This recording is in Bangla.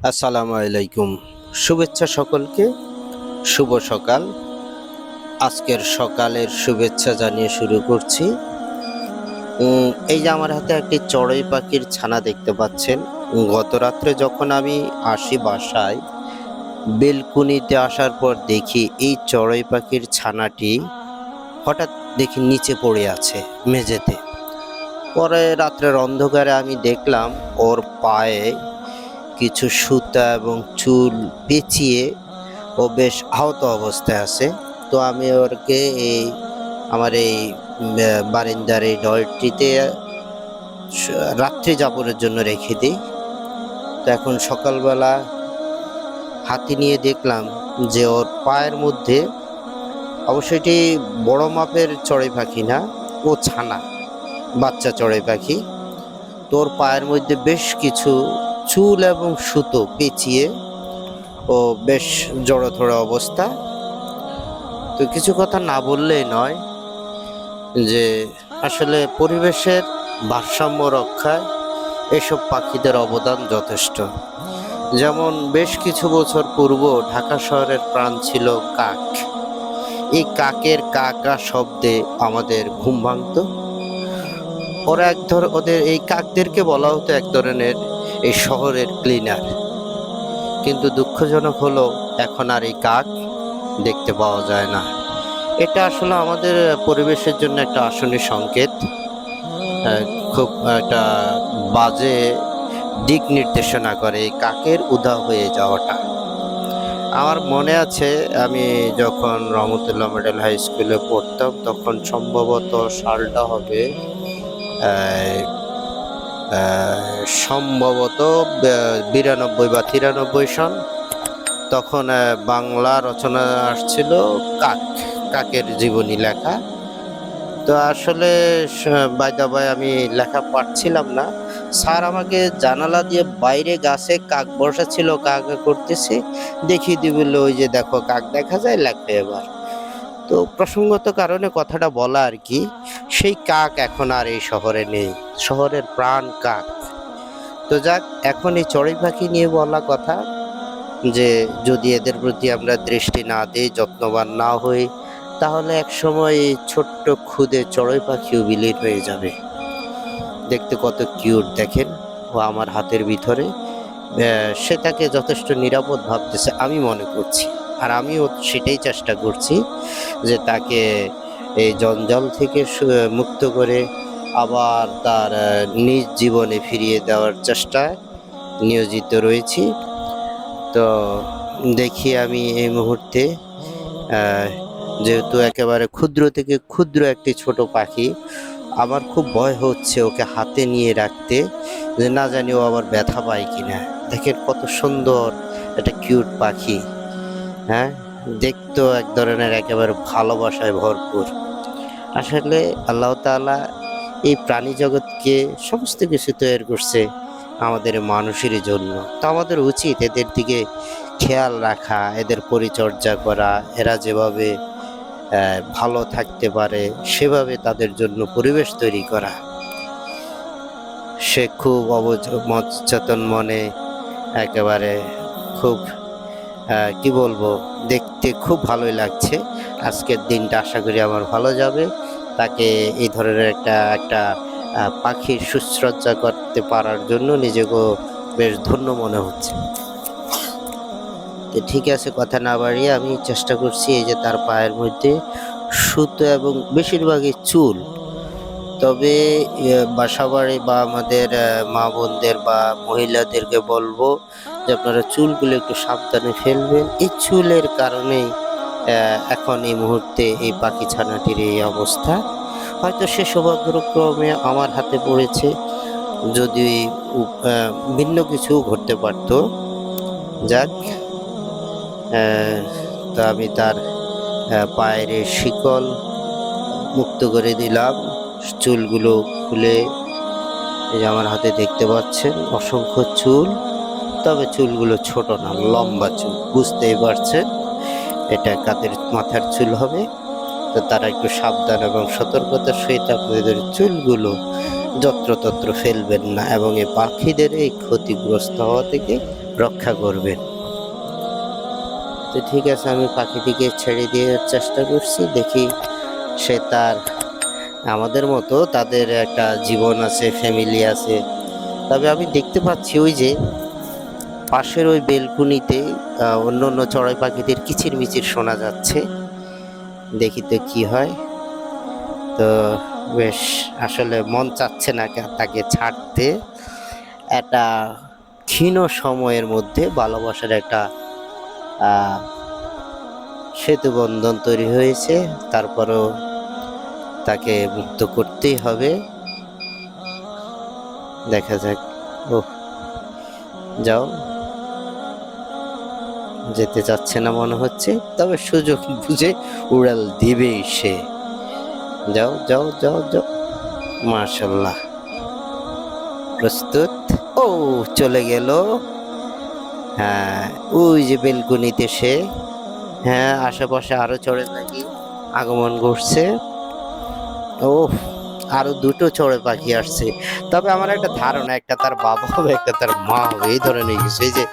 আসসালামু আলাইকুম। শুভেচ্ছা সকলকে। শুভ সকাল। আজকের সকালের শুভেচ্ছা জানিয়ে শুরু করছি। এই যে আমার হাতে একটি চড়ুই পাখির ছানা দেখতে পাচ্ছেন। গত রাত্রে যখন আমি আসি বাসায়, বেলকুনিতে আসার পর দেখি এই চড়ুই পাখির ছানাটি হঠাৎ দেখি নিচে পড়ে আছে মেঝেতে। পরে রাত্রের অন্ধকারে আমি দেখলাম ওর পায়ে কিছু সুতা এবং চুল পেঁচিয়ে ও বেশ আহত অবস্থায় আছে। তো আমি ওরকে এই আমার এই বারিন্দার এই ডলটিতে রাত্রি যাপনের জন্য রেখে দিই। তো এখন সকালবেলা হাতি নিয়ে দেখলাম যে ওর পায়ের মধ্যে অবশ্যই এটি বড় মাপের চড়াই পাখি না, ও ছানা, বাচ্চা চড়াই পাখি। তোর পায়ের মধ্যে বেশ কিছু চুল এবং সুতো পেঁচিয়ে ও বেশ জড়োথড়ো অবস্থা। তো কিছু কথা না বললেই নয় যে, আসলে পরিবেশের ভারসাম্য রক্ষায় এসব পাখিদের অবদান যথেষ্ট। যেমন বেশ কিছু বছর পূর্ব ঢাকা শহরের প্রাণ ছিল কাক। এই কাকের কাকা শব্দে আমাদের ঘুম ভাঙতো। ওরা এক ধর ওদের এই কাকদেরকে বলা হতো এক ধরনের এই শহরের ক্লিনার কিন্তু দুঃখজনক হলো, এখন আর এই কাক দেখতে পাওয়া যায় না। এটা আসলে আমাদের পরিবেশের জন্য একটা আসনী সংকেত। খুব একটা বাজে দিক নির্দেশনা করে এই কাকের উদা হয়ে যাওয়াটা। আমার মনে আছে, আমি যখন রহমতুল্লাহ মডেল হাই স্কুলে পড়তাম, তখন সম্ভবত সালটা হবে সম্ভবত বিরানব্বই বা তিরানব্বই সন, তখন বাংলা রচনা আসছিল কাক, কাকের জীবনী লেখা। তো আসলে বাইদা বাই আমি লেখা পারছিলাম না। স্যার আমাকে জানালা দিয়ে বাইরে গাছে কাক বসা ছিল কাক করতেছে, দেখিয়ে দিবে ওই যে দেখো, কাক দেখা যায়, লেখো এবার। তো প্রসঙ্গত কারণে কথাটা বলা আর কি। সেই কাক এখন আর এই শহরে নেই। শহরের প্রাণ কাক। তো যাক, এখন এই চড়ুই পাখি নিয়ে বলা কথা যে, যদি এদের প্রতি আমরা দৃষ্টি না দিই, যত্নবান না হই, তাহলে এক সময় এই ছোট্ট খুদে চড়ুই পাখিও বিলীন হয়ে যাবে। দেখতে কত কিউট, দেখেন, ও আমার হাতের ভিতরে। সে তাকে যথেষ্ট নিরাপদ ভাবতেছে, আমি মনে করছি। আর আমিও সেটাই চেষ্টা করছি যে তাকে এই জঞ্জাল থেকে মুক্ত করে আবার তার নিজ জীবনে ফিরিয়ে দেওয়ার চেষ্টায় নিয়োজিত রয়েছি। তো দেখি আমি এই মুহূর্তে যেহেতু একেবারে ক্ষুদ্র থেকে ক্ষুদ্র একটি ছোট পাখি, আমার খুব ভয় হচ্ছে ওকে হাতে নিয়ে রাখতে, যে না জানি ও আবার ব্যথা পায় কিনা। দেখেন কত সুন্দর একটা কিউট পাখি হ্যাঁ? দেখতেও এক ধরনের একেবারে ভালোবাসায় ভরপুর। আসলে আল্লাহ তাআলা এই প্রাণী জগৎকে সমস্ত কিছু তৈরি করছে আমাদের মানুষেরই জন্য। তো আমাদের উচিত এদের দিকে খেয়াল রাখা, এদের পরিচর্যা করা, এরা যেভাবে ভালো থাকতে পারে সেভাবে তাদের জন্য পরিবেশ তৈরি করা। সে খুব অবচেতন মনে একেবারে খুব কি বলব? দেখতে খুব ভালোই লাগছে। আজকের দিনটা আশা করি আমার ভালো যাবে। তাকে এই ধরনের একটা একটা পাখির সুশ্রজ্জা করতে পারার জন্য নিজেকেও বেশ ধন্য মনে হচ্ছে। তো ঠিক আছে, কথা না বাড়িয়ে আমি চেষ্টা করছি এই যে তার পায়ের মধ্যে সুতো এবং বেশিরভাগই চুল তবে বাসাবাড়ি বা আমাদের মা বোনদের বা মহিলাদেরকে বলব যে আপনারা চুলগুলো একটু সাবধানে ফেলবেন। এই চুলের কারণেই এখন এই মুহূর্তে এই পাখি ছানাটির এই অবস্থা। হয়তো সে সৌভাগ্যক্রমে আমার হাতে পড়েছে, যদি ভিন্ন কিছু ঘটতে পারতো। যাক তো আমি তার পায়ের শিকল মুক্ত করে দিলাম। চুলগুলো খুলে এই যে আমার হাতে দেখতে পাচ্ছেন, অসংখ্য চুল, তবে চুলগুলো ছোট না, লম্বা চুল, বুঝতেই পারছেন? এটা কাদের মাথার চুল হবে? তো তারা একটু সাবধান এবং সতর্কতার সহিত আপনাদের চুলগুলো যত্রতত্র ফেলবেন না এবং এই পাখিদের এই ক্ষতিগ্রস্ত হওয়া থেকে রক্ষা করবেন। তো ঠিক আছে, আমি পাখিটিকে ছেড়ে দিয়ে চেষ্টা করছি, দেখি সে তার আমাদের মতো তাদের একটা জীবন আছে ফ্যামিলি আছে। তবে আমি দেখতে পাচ্ছি ওই যে পাশের ওই বেলকুনিতে অন্য অন্য চড়াই পাখিদের কিচির মিচির শোনা যাচ্ছে। দেখি তো কি হয়। তো বেশ আসলে মন চাচ্ছে না তাকে ছাড়তে। একটা ক্ষীণ সময়ের মধ্যে ভালোবাসার একটা আহ, সেতু বন্ধন তৈরি হয়েছে। তারপরও তাকে মুক্ত করতেই হবে। দেখা যাক। ও যাও। যেতে চাচ্ছে না মনে হচ্ছে, তবে সুযোগ বুঝে উড়াল দিবেই সে। যাও যাও যাও যাও। মার্শাল্লাহ প্রস্তুত। ও, চলে গেল। হ্যাঁ ওই যে বেলকুনিতে সে। হ্যাঁ আশেপাশে আরও চড়ে নাকি আগমন করছে ও আরও দুটো চড়ে পাখি আসছে। তবে আমার একটা ধারণা, একটা তার বাবা হবে, একটা তার মা হবে, এই ধরনের কিছু, এই যে